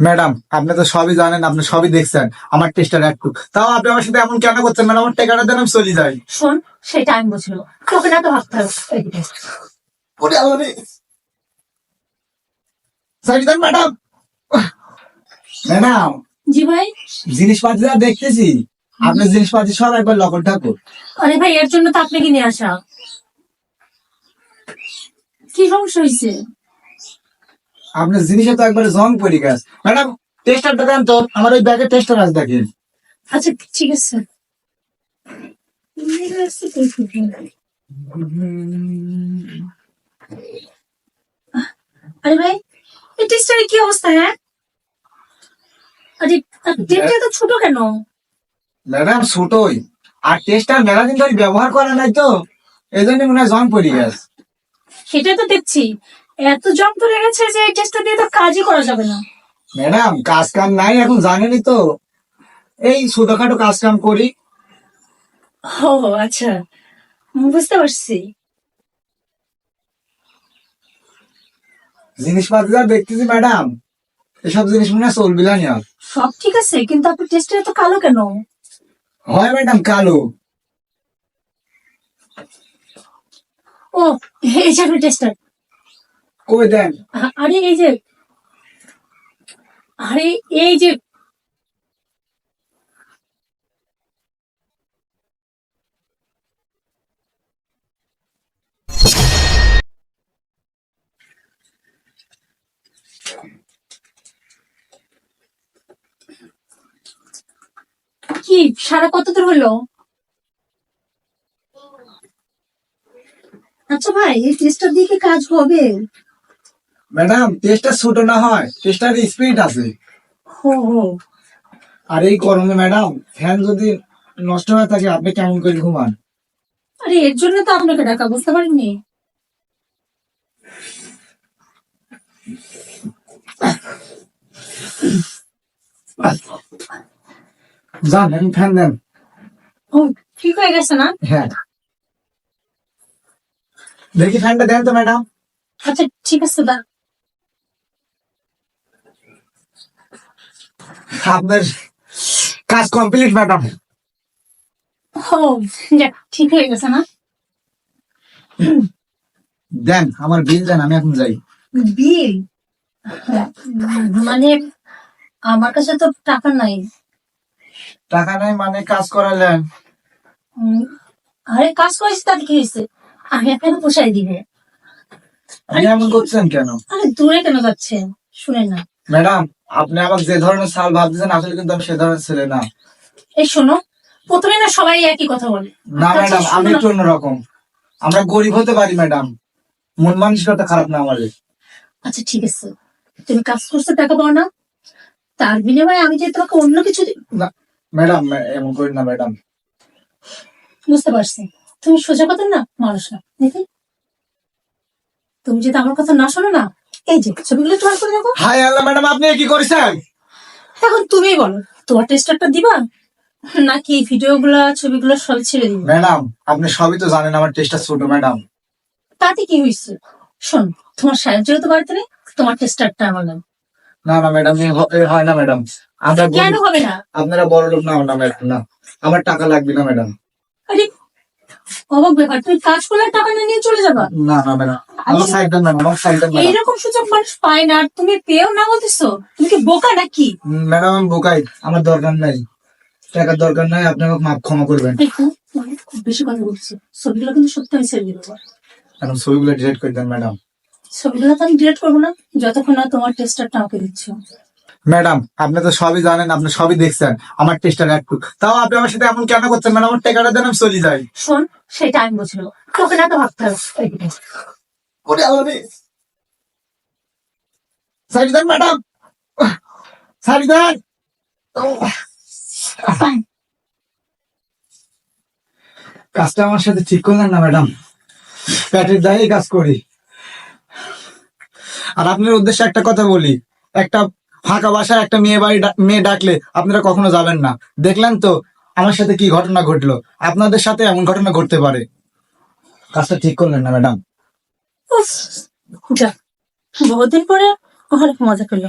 Madam আপনি তো সবই জানেন আপনি সবই দেখছেন। আমার টেস্টার একটু তাও আপনি আমার সাথে এমন কেন করছেন? ম্যাডাম আমার টাকাটা দেন আমি চলে যাই। শোন সেটা আমি বুঝলো তোকে না তো ভাবতে। ওরে আল্লাহ রে। ম্যাডাম। ম্যাডাম জি ভাই। জিনিসপাতি যা দেখতেছি আপনার জিনিসপাতি সব একবার লকর ঠাকুর। আরে ভাই এর জন্য তো আপনাকে নিয়ে আসা। কি সমস্যা হয়েছে আপনার জিনিসে তো একবার জং পড়ে গেছে। ম্যাডাম টেস্টারটা দেন তো আমার ওই ব্যাগে টেস্টার আছে দেখেন। আচ্ছা ঠিক আছে। আরে ভাই এই টেস্টারের কি অবস্থা হ্যাঁ? আরে টেস্টার তো ছোট কেন? ম্যাডাম ছোটই। আর টেস্টার মেলা দিন ধরে ব্যবহার করে নাই তো এই জন্য মনে হয় জং পড়ে গেছে। সেটাই তো দেখছি। এত ধরে গেছে যে এই টেস্টটা দিয়ে তো কাজই করা যাবে না। ম্যাডাম কাজ কাম নাই এখন জানেনই তো। এই ছোটখাটো কাজ কাম করি। ও আচ্ছা। বুঝতে পারছি। জিনিসপাতি যা দেখতেছি ম্যাডাম এসব জিনিস মনে হয় চলবি না আর সব ঠিক আছে কিন্তু আপনার টেস্টটা এত কালো কেন? হয় ম্যাডাম কালো। ও এই যে আপনার টেস্টার কই দেন? আরে এই যে, আরে এই যে, কি, সারা কত দূর হলো? আচ্ছা ভাই, এই টেস্টার দিয়ে কি কাজ হবে। ম্যাডাম টেস্টটা ছোট না হয় টেস্টার স্পিড আছে। হো হো। আর এই গরমে ম্যাডাম ফ্যান যদি নষ্ট হয়ে থাকে আপনি কেমন করে ঘুমান? আরে এর জন্য তো আপনাকে ডাকা বুঝতে পারিনি। যান এখন ফ্যান দেন ও ঠিক হয়ে গেছে না? হ্যাঁ। দেখি ফ্যানটা দেন তো ম্যাডাম। আচ্ছা ঠিক আছে দা আপনার কাজ কমপ্লিট ম্যাডাম ও যাক ঠিক হয়ে গেছে না? দেন আমার বিল দেন আমি এখন যাই। বিল? মানে আমার কাছে তো টাকা নাই। টাকা নাই মানে কাজ করালেন। আরে কাজ করেছি তাতে কি হয়েছে? আমি আপনাকে পোষাই দিবে। আপনি এমন করছেন কেন? আরে দূরে কেন যাচ্ছেন? শুনেন না। ম্যাডাম আপনি আমার যে ধরনের সাল ভাবতেছেন আসলে কিন্তু আমি সে ধরনের ছেলে না। এই শোনো প্রথমে না সবাই একই কথা বলে। না আচ্ছা, ম্যাডাম আমি। একটু অন্যরকম। আমরা গরিব হতে পারি ম্যাডাম। মন মানসিকতা খারাপ না আমাদের। আচ্ছা ঠিক আছে। তুমি কাজ করছ টাকা পাও না। তার বিনিময়ে আমি যে তোমাকে অন্য কিছু দি- না ম্যাডাম এমন করি না ম্যাডাম। বুঝতে পারছি। তুমি সোজা কথা না মানুষ না দেখি তুমি যদি আমার কথা না শোনো না এই যে ছবিগুলো ট্রাই করে দেখো। হাই আল্লাহ ম্যাডাম আপনি কি করেছেন? এখন তুমিই বলো তোমার টেস্টারটা দিবা? নাকি ভিডিও গুলা ছবিগুলো সব ছেড়ে দিবে? ম্যাডাম আপনি সবই তো জানেন আমার টেস্টটা ছোট ম্যাডাম। তাতে কি হয়েছে? শোন তোমার সাহেব যেহেতু বাড়িতে নেই তোমার টেস্টারটা আমার নাম না না ম্যাডাম হয় না ম্যাডাম। আমরা কেন হবে না? আপনারা বড় লোক না না ম্যাডাম না। আমার টাকা লাগবে না ম্যাডাম। আরে অবাক ব্যাপার। তুমি কাজ করলে টাকা না নিয়ে চলে যাবা? না না ম্যাডাম এইরকম সুযোগ মানুষ পায় না আর তুমি পেয়েও না বলতেছো? তুমি কি বোকা নাকি? ম্যাডাম আমি বোকাই। আমার দরকার নাই। টাকার দরকার নাই আপনি আমাকে মাফ ক্ষমা করবেন। দেখো খুব বেশি কথা বলছো ছবিগুলো কিন্তু সত্যি আমি ছেড়ে দিবো। ম্যাডাম ছবিগুলো ডিলিট করে দেন ম্যাডাম। ছবিগুলো তো আমি ডিলিট করব না। যতক্ষণ না তোমার টেস্টারটা আমাকে দিচ্ছ। ম্যাডাম আপনি তো সবই জানেন আপনি সবই দেখছেন। আমার টেস্টার একটু তাও আপনি আমার সাথে এমন কেন করছেন? ম্যাডাম আমার টাকাটা দেন আমি চলে যাই। শোন সেটা আমি বুঝলো তোকে না তো ভাবতে হবে। এইদিকে। ওরে আল্লাহ রে। সাইড দেন ম্যাডাম। সাইড দেন। কাজটা আমার সাথে ঠিক করলেন না ম্যাডাম। প্যাটের দায়ে কাজ করি। আর আপনার উদ্দেশ্যে একটা কথা বলি। একটা ফাঁকা বাসায় একটা মেয়ে বাড়ি মেয়ে ডাকলে আপনারা কখনো যাবেন না। দেখলেন তো আমার সাথে কি ঘটনা ঘটলো? আপনাদের সাথে এমন ঘটনা ঘটতে পারে। কাজটা ঠিক করলেন না, ম্যাডাম। বহুদিন পরে অনেক মজা করল